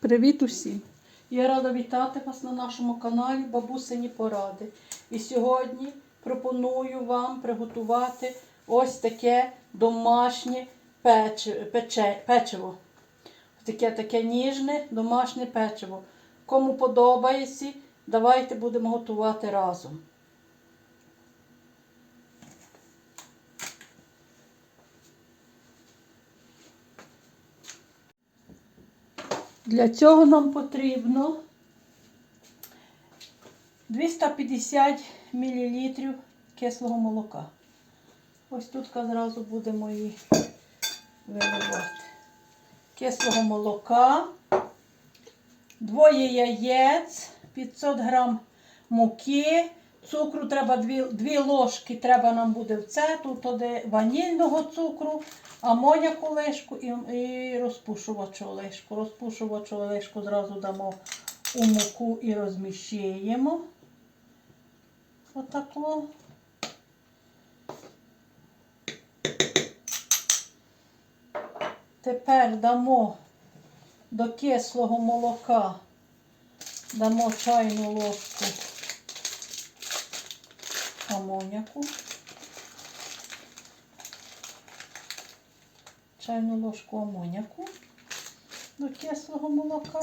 Привіт усім! Я рада вітати вас на нашому каналі Бабусині Поради. І сьогодні пропоную вам приготувати ось таке домашнє печиво. Таке таке ніжне домашнє печиво. Кому подобається, давайте будемо готувати разом. Для цього нам потрібно 250 мл кислого молока. Ось тут зразу будемо її виливати. Кислого молока, двоє яєць, 500 грам муки, цукру треба 2, 2 ложки, треба нам буде в це, тут оде ванільного цукру, амоняку лишку і, і розпушувачу лишку. Розпушувачу лишку зразу дамо у муку і розміщуємо. Отако. Тепер дамо до кислого молока, дамо чайну ложку амоняку, чайну ложку амоняку до кислого молока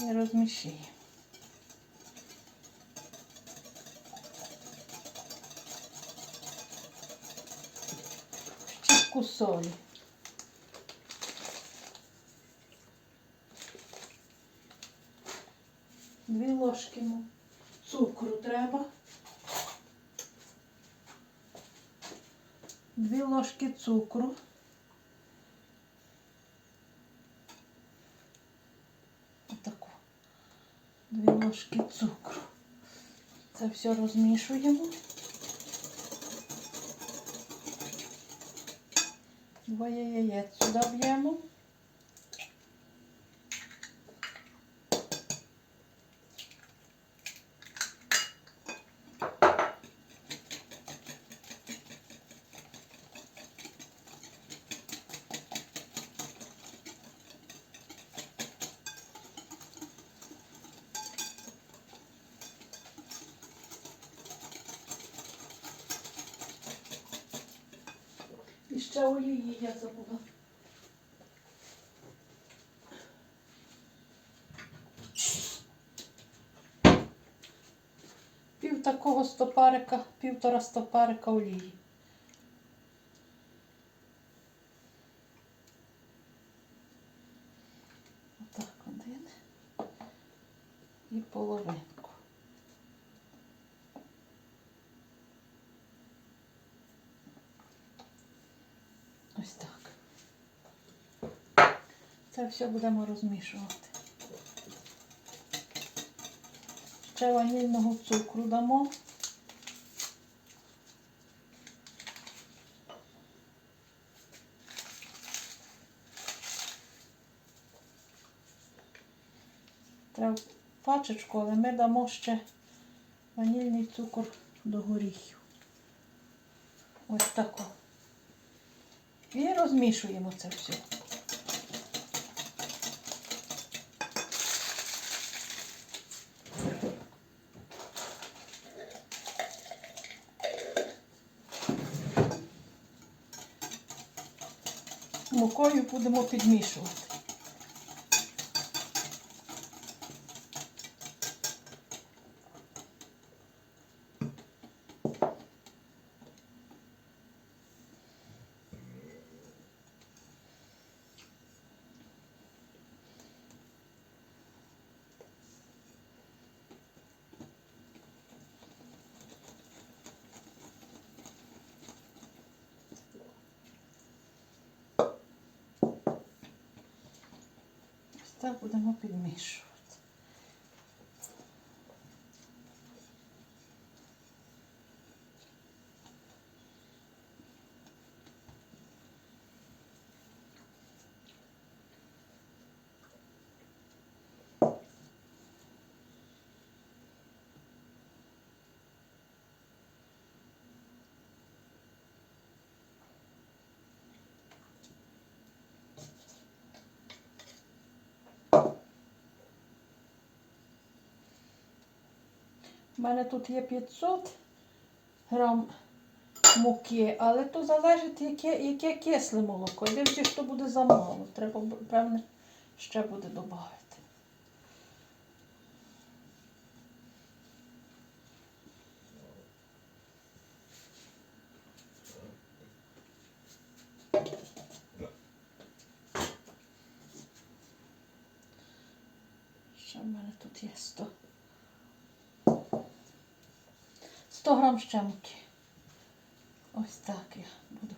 і розмішуємо. Щіпку солі. Дві ложки му- цукру треба. Дві ложки цукру. Отаку. Дві ложки цукру. Це все розмішуємо. Двоє яєць сюди б'ємо. І ще олії я забула. Пів такого стопарика, півтора стопарика олії. Отак один і половинку. Ось так. Це все будемо розмішувати. Ще ванільного цукру дамо. Треба пачечку, але ми дамо ще ванільний цукор до горіхів. Ось тако. І розмішуємо це все. Мукою будемо підмішувати. У мене тут є 500 грам муки, але то залежить, яке, яке кисле молоко. Дивлячись, що буде замало. Треба, певне, ще буде додати. Ще в мене тут є 100. 100 грам щемки. Ось так я буду.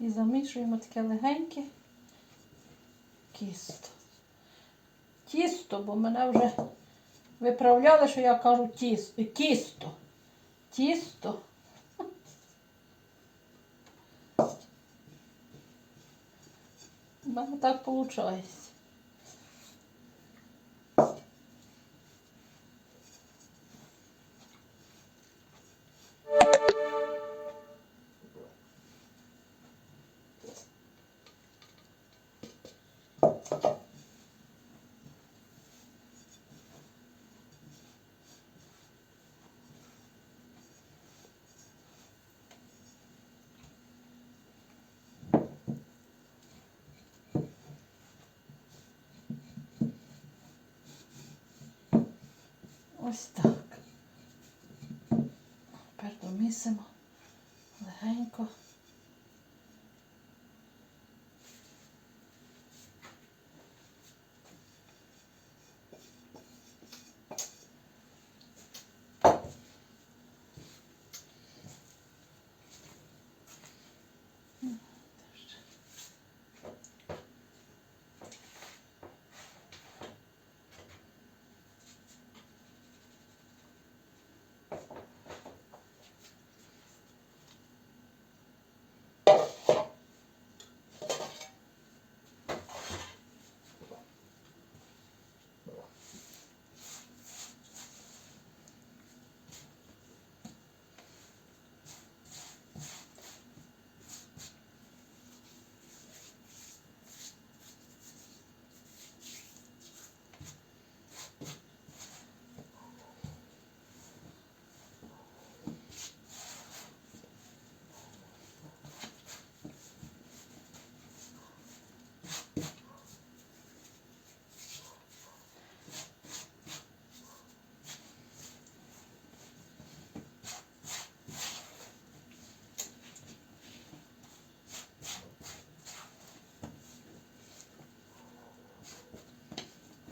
І замішуємо таке легеньке кісто. Тісто, бо мене вже виправляли, що я кажу тісто. Кісто. Тісто. У мене так виходить. Ось так. Тепер домісимо легенько.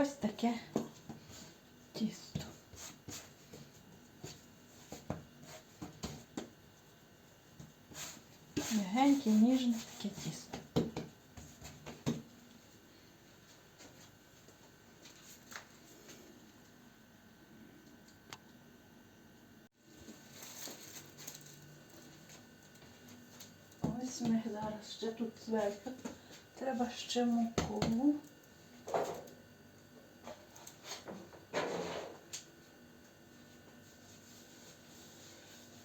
Ось таке тісто. Легеньке, ніжне таке тісто. Ось ми зараз ще тут зверху. Треба ще муку.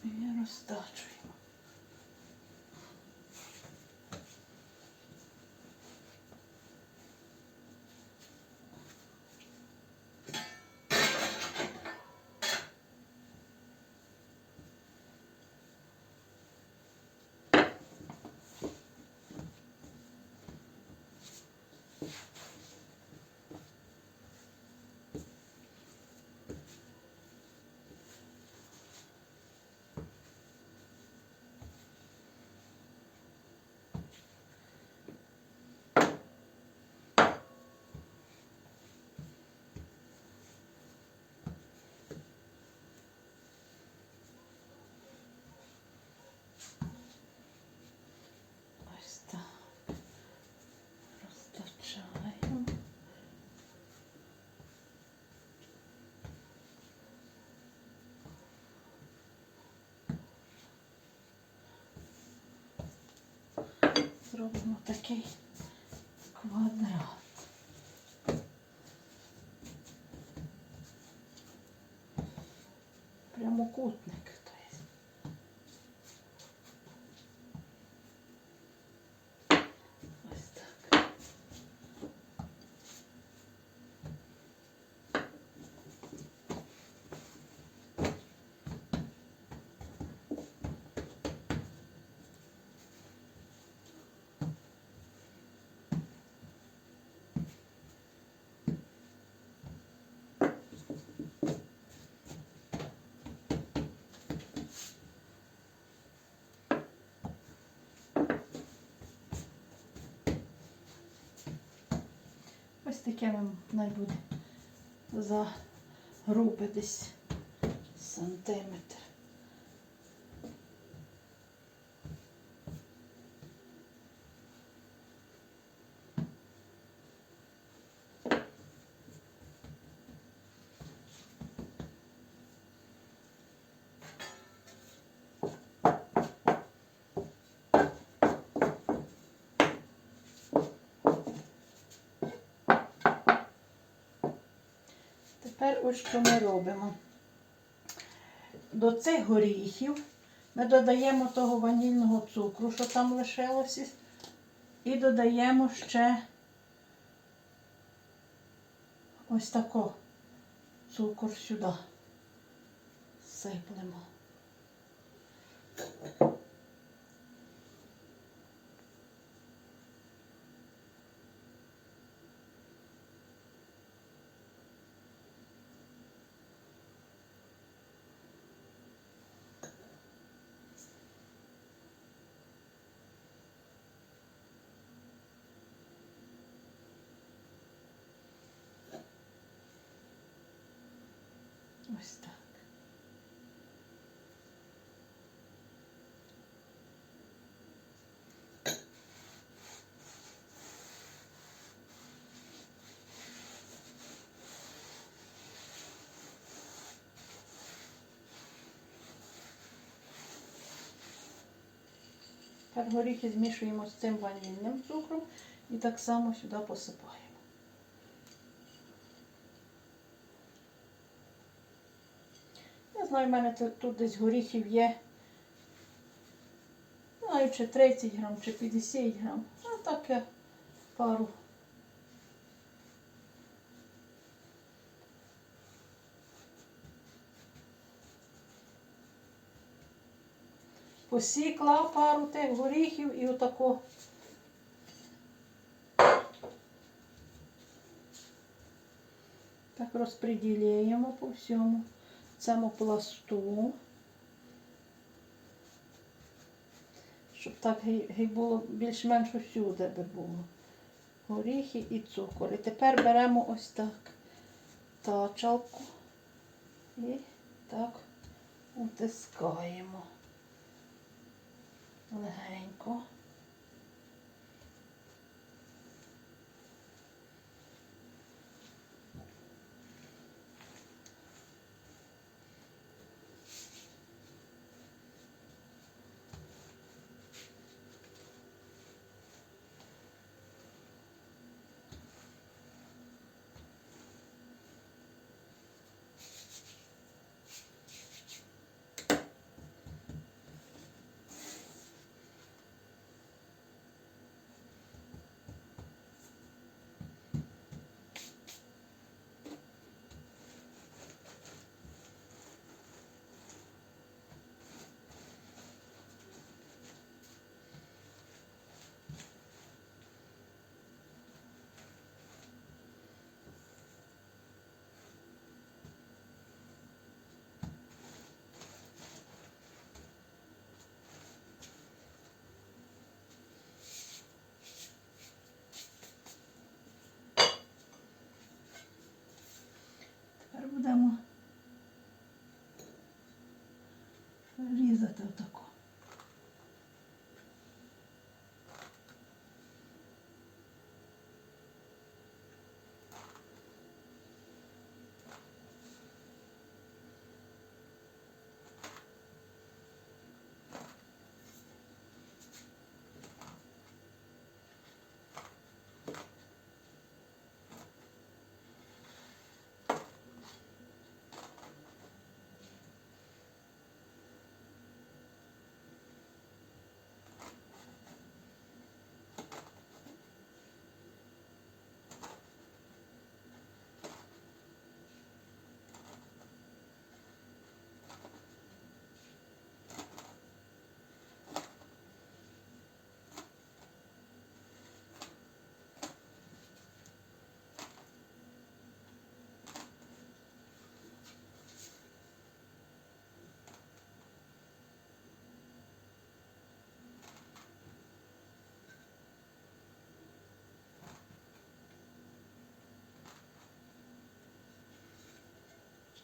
І розтачуємо. Ось так. Розтачаємо. Зробимо такий квадрат. Прямокутник. то є. Ось так. Яке вам найбуде за груби десь сантиметр. Тепер ось що ми робимо. До цих горіхів ми додаємо того ванільного цукру, що там лишилося, і додаємо ще ось тако цукор сюди. Сиплемо. Ось так. Тепер горіхи змішуємо з цим ванільним цукром і так само сюди посипаємо. Я знаю, в мене тут, десь горіхів є. Знаю, чи 30 грам, чи 50 грам. А так я пару. Посікла пару тих горіхів і отако. Так розподіляємо по всьому цьому пласту. Щоб так було більш-менш усюди би було. Горіхи і цукор. І тепер беремо ось так тачалку і так утискаємо легенько. Тепер будемо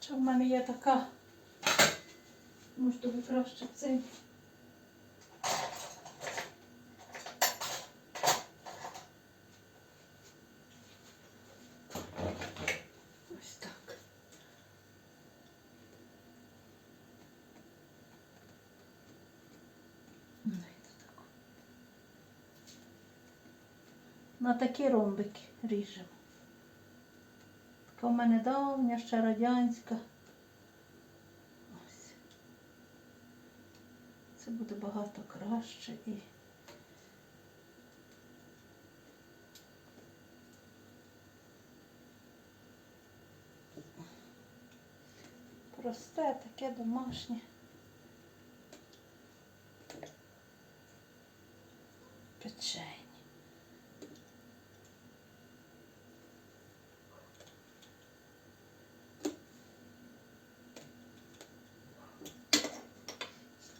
Ще в мене є така. Може тобі краще цей. Ось так. На такі ромбики ріжемо. Мене давня, ще радянська. Ось. Це буде багато краще і. Просте, таке домашнє. Печень.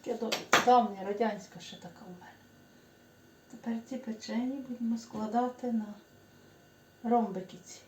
Таке до- давня радянська ще така у мене. Тепер ці печені будемо складати на ромбики ці.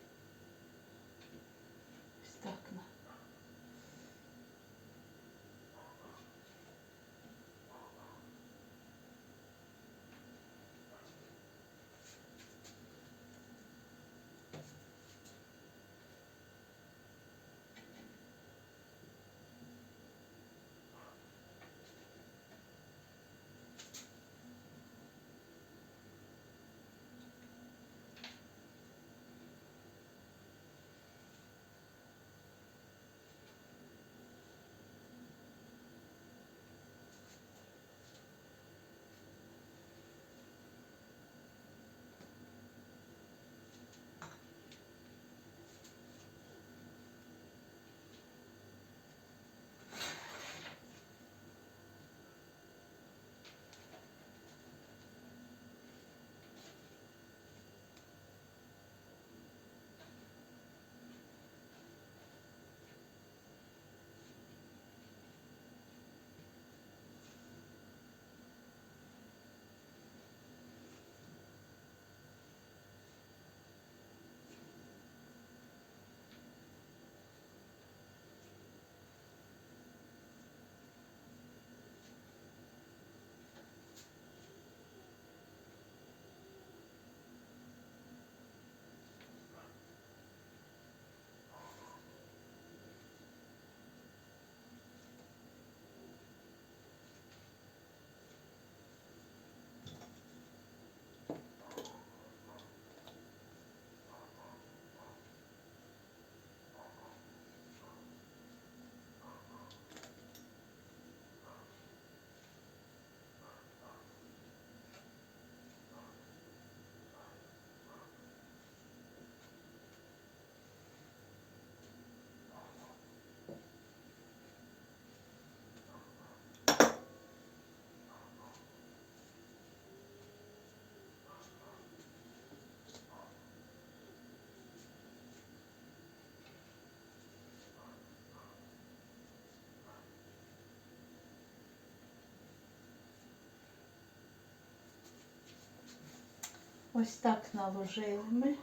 Ось так наложили ми.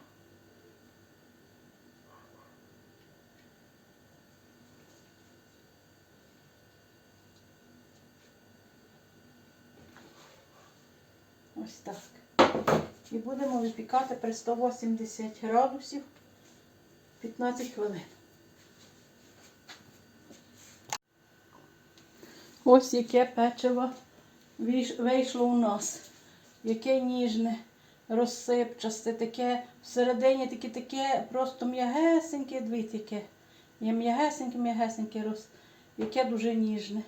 Ось так. І будемо випікати при 180 градусів 15 хвилин. Ось яке печиво вийшло у нас. Яке ніжне, розсипчасте, таке всередині таке, таке просто м'ягесеньке, дивіться, яке. Є м'ягесеньке, м'ягесеньке, роз... яке дуже ніжне.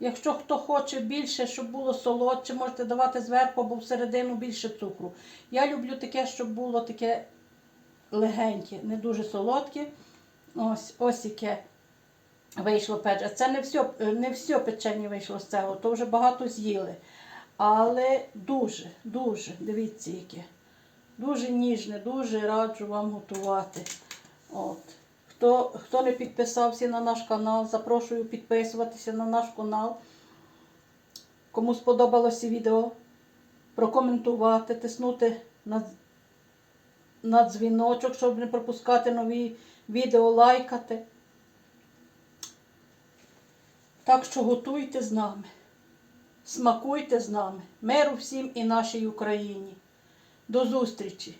Якщо хто хоче більше, щоб було солодше, можете давати зверху або всередину більше цукру. Я люблю таке, щоб було таке легеньке, не дуже солодке. Ось, ось яке вийшло печення. Це не все, не все печення вийшло з цього, то вже багато з'їли. Але дуже, дуже, дивіться, яке. Дуже ніжне, дуже раджу вам готувати. От. Хто, хто не підписався на наш канал, запрошую підписуватися на наш канал. Кому сподобалося відео, прокоментувати, тиснути на, на дзвіночок, щоб не пропускати нові відео, лайкати. Так що готуйте з нами, смакуйте з нами. Миру всім і нашій Україні. До зустрічі!